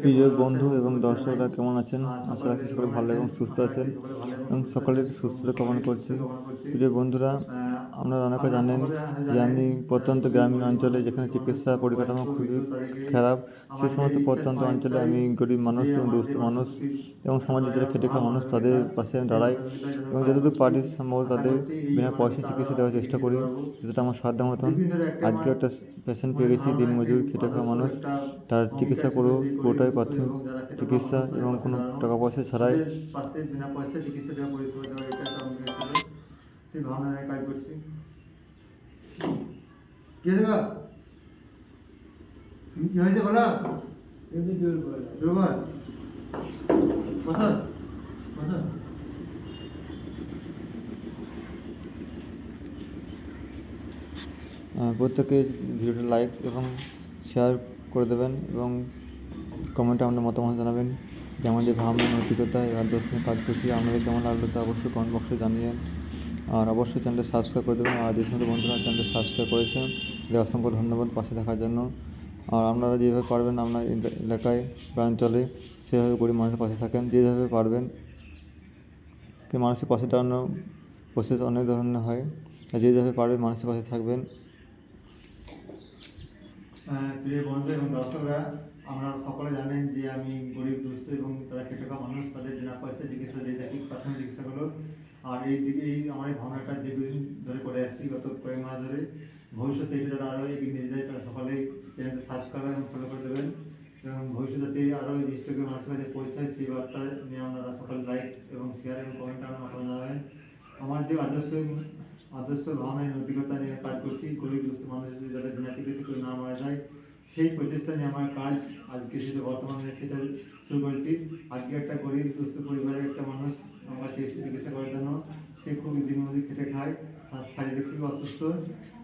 প্রিয় বন্ধু এবং দর্শকরা কেমন আছেন? আশা রাখছি সকলে ভালো এবং সুস্থ আছেন। এবং সকলের সুস্থতা কামনা করছি। প্রিয় বন্ধুরা আপনারা অনেকে জানেন যে আমি প্রত্যন্ত গ্রামীণ অঞ্চলে যেখানে চিকিৎসা পরিকাঠামো খুবই খারাপ সেই সমস্ত প্রত্যন্ত অঞ্চলে আমি গরিব মানুষ এবং দুস্থ মানুষ এবং সমাজে যারা খেটে খাওয়া মানুষ তাদের পাশে আমি দাঁড়াই এবং যতটুকু পারি সম্ভব তাদের বিনা পয়সায় চিকিৎসা দেওয়ার চেষ্টা করি যেটা আমার সাধ্য মতন আজকে একটা পেশেন্ট পেয়ে গেছি দিনমজুর খেটে খাওয়া মানুষ তার চিকিৎসা করব পুরোটাই প্রাথমিক চিকিৎসা এবং কোনো টাকা পয়সা ছাড়াই বিনা পয়সা চিকিৎসা দেওয়া সেই ভাবনা নিয়ে কাজ করছি কি হয়েছে গো? কি হয়েছে বলো? দুর্বল বসো বসো। প্রত্যেকে ভিডিওটা লাইক এবং শেয়ার করে দেবেন এবং কমেন্টে আপনার মতামত জানাবেন যে আমাদের ভাবনা নৈতিকতা এই আদর্শ কাজ করছি। আপনাদের কেমন লাগল তা অবশ্যই কমেন্ট বক্সে জানিয়ে আর অবশ্যই চ্যানেলটা সাবস্ক্রাইব করে দেবেন। আর যে সমস্ত বন্ধুরা চ্যানেলটা সাবস্ক্রাইব করেছেন, তাদের অসংখ্য ধন্যবাদ পাশে থাকার জন্য। আর আপনারা যেভাবে পারবেন আপনার এলাকায় বা অঞ্চলে সেভাবে গরিব মানুষের পাশে থাকেন। যেভাবে পারবেন মানুষের পাশে দাঁড়ানোর প্রসেস অনেক ধরনের হয়। আর যেভাবে পারবে মানুষের পাশে থাকবেন। প্রিয় বন্ধু এবং দর্শকরা, আপনারা সকলে জানেন যে আমি গরিব, দুস্থ এবং তারা খেটে মানুষ, তাদের বিনা পয়সা চিকিৎসা দিয়ে থাকি। প্রাথমিক চিকিৎসাগুলো আর এই দিকে এই আমার এই ভাবনাটা দীর্ঘদিন ধরে করে আসছি, গত কয়েক মাস ধরে। ভবিষ্যতে এটা যারা আরও এগিয়ে নিয়ে যায় তারা সকলেই চ্যানেলটা সাবস্ক্রাইব এবং ফলো করে দেবেন। এবং ভবিষ্যতে আরও ইষ্টকে মানুষের কাছে পৌঁছায় সেই বার্তা নিয়ে আপনারা সকলে লাইক এবং শেয়ার এবং কমেন্ট মাধ্যমে জানাবেন আমার যে আদর্শ আদর্শ ভাবনায় নৈতিকতা নিয়ে কাজ করছি, গরিব দুস্থ মানুষদের যাতে বিনা চিকিৎসা করে না মারা যায়, সেই প্রচেষ্টা নিয়ে আমার কাজ আজকে সেটা বর্তমানে সেটা শুরু করেছি। আজকে একটা গরিব দুস্থ পরিবারের একটা মানুষ আমার এসে চিকিৎসা করার জন্য সে খুব দিনমজুরি খেটে খায়, তার শারীরিক খুবই অসুস্থ।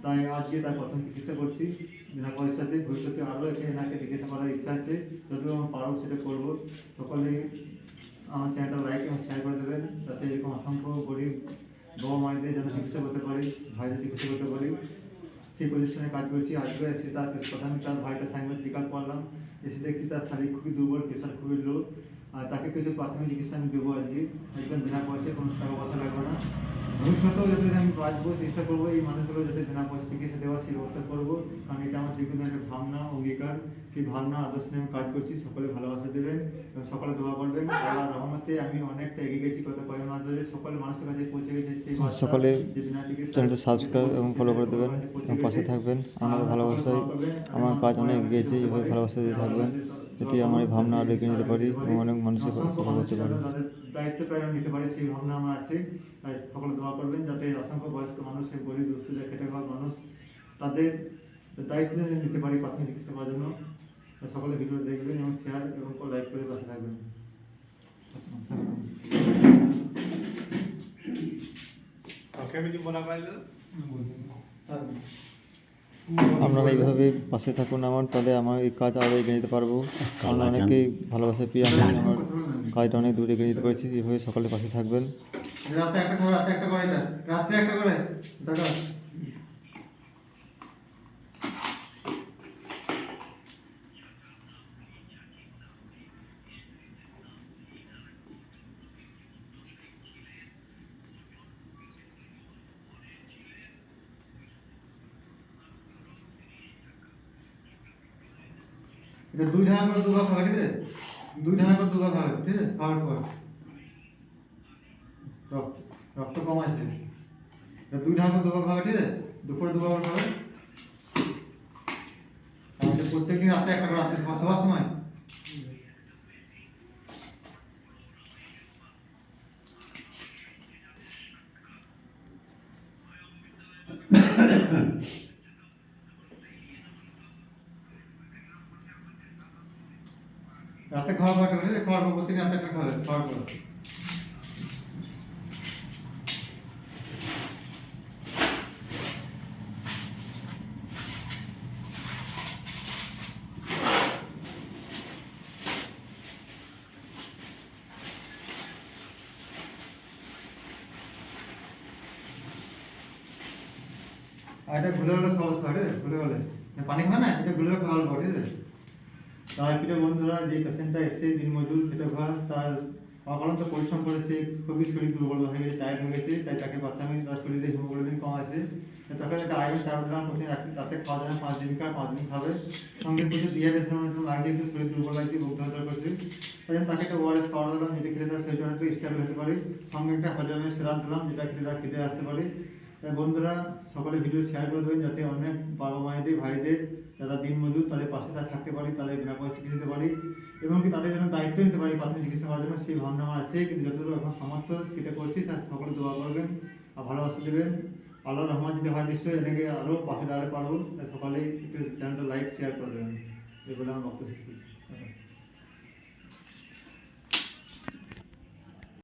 তাই আজকে তার প্রথম চিকিৎসা করছি। বিনা পয়সাতে ভবিষ্যতে আরও একে এনাকে চিকিৎসা করার ইচ্ছা আছে। যদিও আমার পারব সেটা করব। সকলে আমার চ্যানেলটা লাইক এবং শেয়ার করে দেবেন। যাতে এরকম অসংখ্য গরিব বাবা মায়েদের যেন চিকিৎসা করতে পারি, ভাইদের চিকিৎসা করতে পারি। সেই প্রতিষ্ঠানে কাজ করছি। আজকে এসে তার প্রথমে তার ভাইটা সাইনবোর্ড চেক করলাম এসে দেখছি তার শারীরিক খুবই দুর্বল প্রেশার খুবই লো আর তাকে কিছু প্রাথমিক চিকিৎসা আমি দেবো আজকে। একদম বিনা পয়সায় কোনো টাকা পয়সা লাগবে না। ভবিষ্যতেও যাতে আমি বাঁচবো চেষ্টা করব এই মানুষগুলো যাতে বিনা পয়সা চিকিৎসা দেওয়ার সেই ব্যবস্থা করব। কারণ এটা আমার দীর্ঘদিন একটা ভাবনা অঙ্গীকার। সেই ভাবনা আদর্শ নিয়ে আমি কাজ করছি। সকলে ভালোবাসা দেবেন সকলে দোয়া করবেন। আল্লাহ রহমতে আমি অনেকটা এগিয়ে গেছি গত কয়েক মাস ধরে। সকলে মানুষের কাছে পৌঁছে গেছে সেই সকলে চ্যানেলটা সাবস্ক্রাইব এবং ফলো করে দেবেন এবং পাশে থাকবেন। আপনাদের ভালোবাসায় আমার কাজ অনেক এগিয়ে গেছে। এইভাবে ভালোবাসা দিয়ে থাকবেন। এতে আমার এই ভাবনা আরও এগিয়ে নিতে পারি এবং অনেক মানুষের কথা বলতে পারি। মানুষ তাদের দায়িত্ব নিতে পারে সেই ভাবনা আমার আছে। তাই সকলে দোয়া করবেন যাতে অসংখ্য বয়স্ক মানুষ এই গরিব দুস্থ যা খেটে খাওয়া মানুষ তাদের দায়িত্ব নিতে পারি প্রাথমিক চিকিৎসা করার জন্য সকলে ভিডিও দেখবেন এবং শেয়ার এবং লাইক করে পাশে থাকবেন। কেମିତି বনা পাইল আপনারা এইভাবে পাশে থাকুন আমার তাহলে আমার এই কাজ আরও এগিয়ে নিতে পারব। কারণ অনেকেই ভালোবাসা পেয়ে আমি আমার কাজটা অনেক দূরে এগিয়ে নিতে পারছি। এইভাবে সকলে পাশে থাকবেন। রাতে একটা করে রাতে একটা করে এটা রাতে একটা করে। দেখো এটা দুই ঢাকা করে দুবার খাবে ঠিক আছে? দুই ঢাকা করে দুবার খাবে ঠিক আছে? খাওয়ার পর। রক্ত রক্ত কম এটা দুই ঢাকা করে দুবার খাবে ঠিক আছে? দুপুরে দুবার খাবে তাহলে প্রত্যেকদিন রাতে একটা করে রাতে সবার সময়? রাতে খাওয়া ঠিক আছে খাওয়ার পর প্রত্যেকদিন রাতে একটা খাবে খাওয়ার পর। আর এটা ঘুরে গেলে খাওয়া আছে ঘুরে গেলে পানি খাবে না? এটা ঘুরে গেলে খাওয়া ঠিক আছে? প্রিয় বন্ধুরা, যে পেশেন্টটা এসে দিনমজুর খেটে খাওয়া তার অকালান্ত পরিশ্রম করে সে খুবই শরীর দুর্বল হয়ে গেছে টায়ার্ড হয়ে গেছে, তাই তাকে প্রাথমিক তার শরীরে হিমোগ্লোবিন কম আছে তাকে একটা আয়রন ট্যাবলেট প্রতিদিন রাতে খাওয়া যায় পাঁচ দিন খায় পাঁচ দিন খাবে। সঙ্গে কিছু গেছে আগে একটু শরীর দুর্বল লাগছে, বুক ধরধর করছে। তাই তাকে একটা ওয়ারেস খাওয়া দিলাম, যেটা খেলে তার শরীরটা অনেকটা স্টেবল হতে পারে। সঙ্গে একটা হজমের সিরাপ দিলাম, যেটা খেলে তার খেতে আসতে পারে। তাই বন্ধুরা, সকলে ভিডিও শেয়ার করে দেবেন, যাতে অনেক বাবা মায়েদের ভাইদের যারা দিনমজুর তাদের পাশে তারা থাকতে পারি, তাদের পয়সা চিকিৎসা দিতে পারি এবং কি তাদের জন্য দায়িত্ব নিতে পারি প্রাথমিক চিকিৎসা করার জন্য, সেই ভাবনা আমার আছে। কিন্তু যতদূর এখন সামর্থ্য সেটা করছি, তার সকলে দোয়া করবেন আর ভালোবাসা দেবেন। আল্লাহ রহমান যদি হয়, নিশ্চয়ই এটাকে আরও পাশে দাঁড়াতে পারব। সকালে একটু চ্যানেলটা লাইক শেয়ার করে দেবেন। এগুলো আমার বক্তব্য